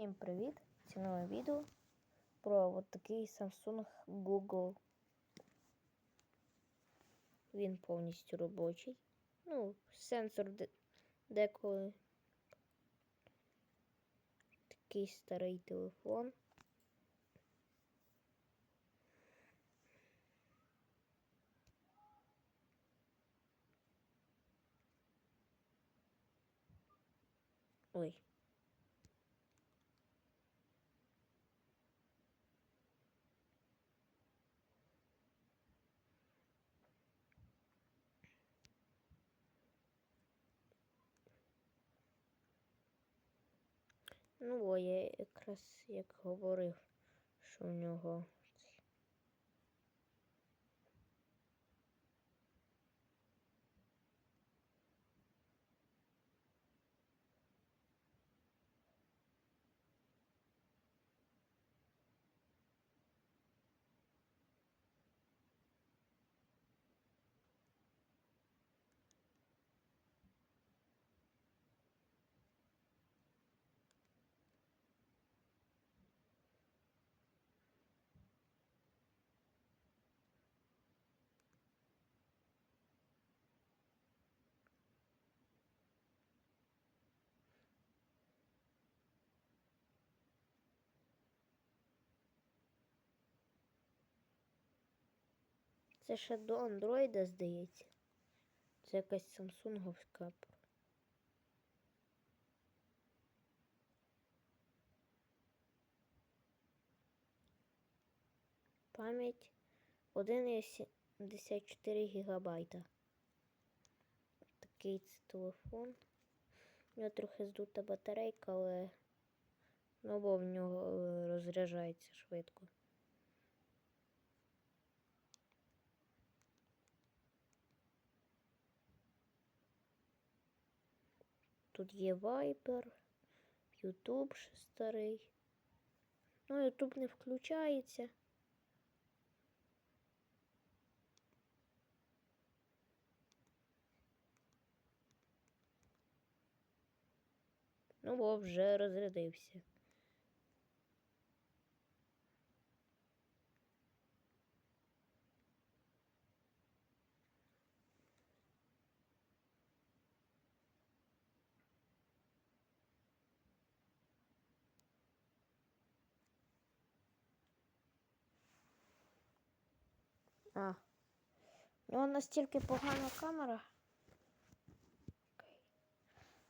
Всім привіт! Це нове відео про от такий Samsung Google. Він повністю робочий. Ну, сенсор де- деколи. Такий старий телефон. Ой. Ну, о, я якраз як говорив, що в нього. Це ще до Андроїда, здається. Це якась самсунговська. Пам'ять 1,74 гігабайта. Такий це телефон. У нього трохи здута батарейка, але ну, бо в нього е, розряджається швидко. Тут є Viber, YouTube ще старий. Ну, YouTube не включається. Ну, бо вже розрядився. А. У нього настільки погана камера. Окей.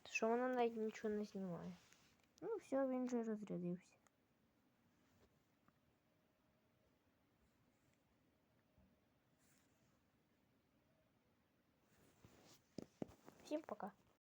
Що вона навіть нічого не знімає. Ну, все, він же розрядився. Всім пока.